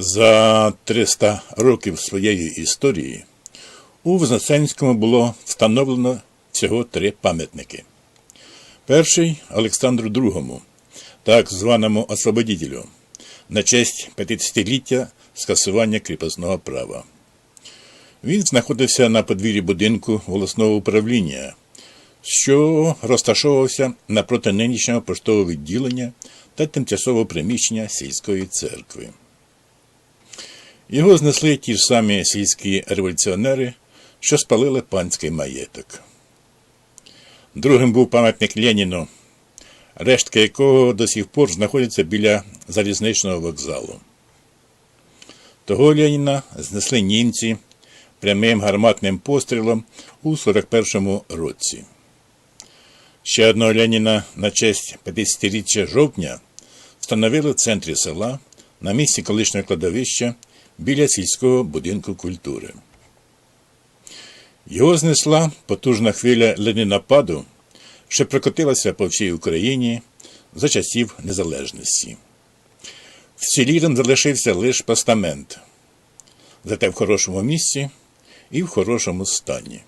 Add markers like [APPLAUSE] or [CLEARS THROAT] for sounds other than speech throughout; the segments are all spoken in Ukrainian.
За 300 років своєї історії у Вознесенському було встановлено всього три пам'ятники. Перший Олександру II, так званому освободітелю, на честь 50-ліття скасування кріпосного права. Він знаходився на подвір'ї будинку волосного управління, що розташовувався напроти нинішнього поштового відділення та тимчасового приміщення сільської церкви. Його знесли ті ж самі сільські революціонери, що спалили панський маєток. Другим був пам'ятник Леніну, рештки якого до сих пор знаходяться біля залізничного вокзалу. Того Леніна знесли німці прямим гарматним пострілом у 41-му році. Ще одного Леніна на честь 50-річчя жовтня встановили в центрі села на місці колишнього кладовища біля сільського будинку культури. Його знесла потужна хвиля ленінападу, що прокотилася по всій Україні за часів незалежності. Вцілілим залишився лише постамент, зате в хорошому місці і в хорошому стані.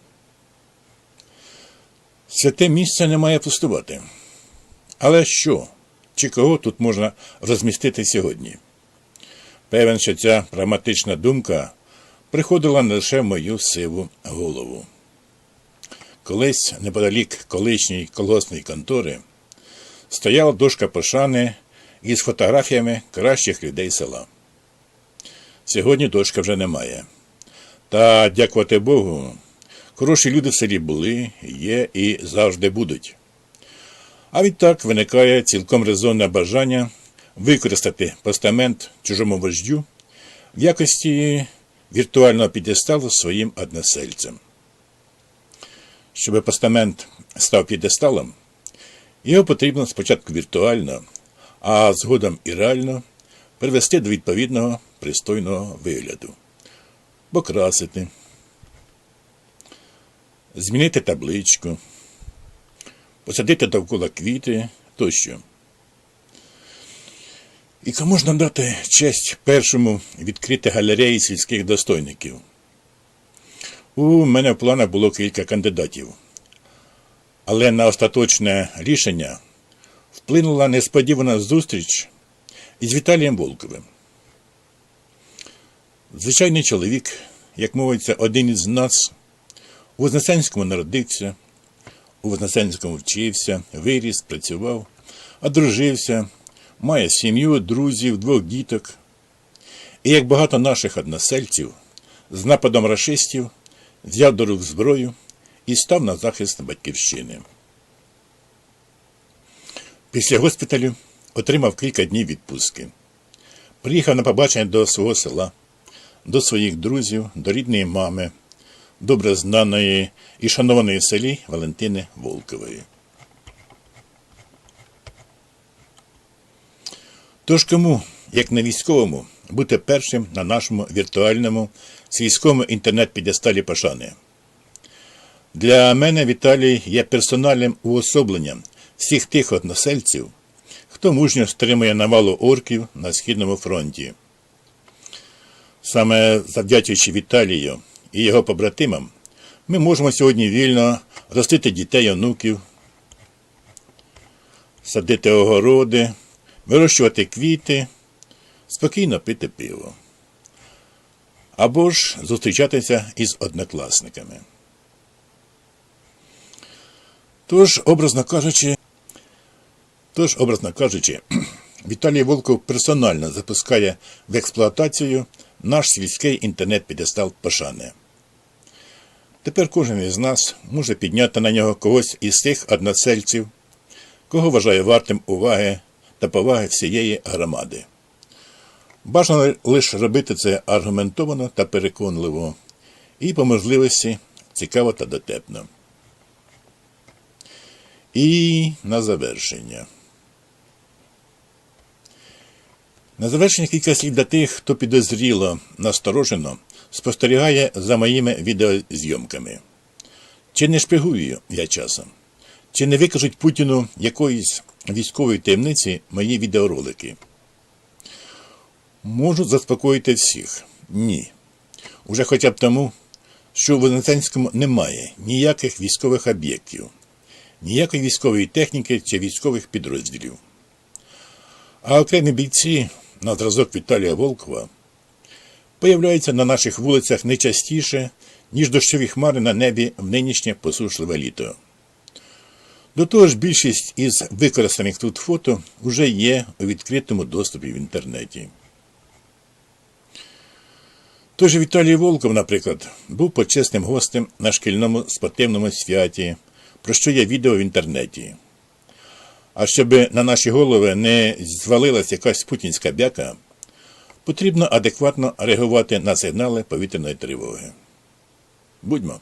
Святе місце не має пустувати. Але що? Чи кого тут можна розмістити сьогодні? Певен, що ця прагматична думка приходила не лише в мою сиву голову. Колись неподалік колишньої колгоспної контори стояла дошка пошани із фотографіями кращих людей села. Сьогодні дошка вже немає. Та, дякувати Богу, хороші люди в селі були, є і завжди будуть. А відтак виникає цілком резонне бажання використати постамент чужому вождю в якості віртуального підесталу своїм односельцям. Щоб постамент став підесталом, його потрібно спочатку віртуально, а згодом і реально привести до відповідного пристойного вигляду, покрасити, змінити табличку, посадити довкола квіти тощо. І кому ж надати честь першому відкрити галереї сільських достойників? У мене в планах було кілька кандидатів, але на остаточне рішення вплинула несподівана зустріч із Віталієм Волковим. Звичайний чоловік, як мовиться, один із нас, у Вознесенському народився, у Вознесенському вчився, виріс, працював, одружився, має сім'ю, друзів, двох діток. І як багато наших односельців, з нападом рашистів взяв до рук зброю і став на захист батьківщини. Після госпіталю отримав кілька днів відпустки. Приїхав на побачення до свого села, до своїх друзів, до рідної мами, добре знаної і шанованої селі Валентини Волкової. Тож кому, як не військовому, бути першим на нашому віртуальному сільському інтернет-підесталі пошани? Для мене Віталій є персональним уособленням всіх тих односельців, хто мужньо стримує навалу орків на Східному фронті. Саме завдячуючи Віталію і його побратимам, ми можемо сьогодні вільно ростити дітей, онуків, садити огороди, вирощувати квіти, спокійно пити пиво. Або ж зустрічатися із однокласниками. Тож, образно кажучи, тож, образно кажучи, [CLEARS THROAT] Віталій Волков персонально запускає в експлуатацію наш сільський інтернет-підестал Пошани. Тепер кожен із нас може підняти на нього когось із тих односельців, кого вважає вартим уваги та поваги всієї громади. Бажано лише робити це аргументовано та переконливо, і по можливості цікаво та дотепно. І на завершення. На завершення кілька слів для тих, хто підозріло, насторожено спостерігає за моїми відеозйомками. Чи не шпигую я часом? Чи не викажуть Путіну якоїсь військової таємниці мої відеоролики? Можу заспокоїти всіх. Ні. Уже хоча б тому, що в Вознесенському немає ніяких військових об'єктів, ніякої військової техніки чи військових підрозділів. А окремі бійці на зразок Віталія Волкова появляються на наших вулицях не частіше, ніж дощові хмари на небі в нинішнє посушливе літо. До того ж, більшість із використаних тут фото вже є у відкритому доступі в інтернеті. Тож Віталій Волков, наприклад, був почесним гостем на шкільному спортивному святі, про що є відео в інтернеті. А щоб на наші голови не звалилась якась путінська бяка, потрібно адекватно реагувати на сигнали повітряної тривоги. Будьмо.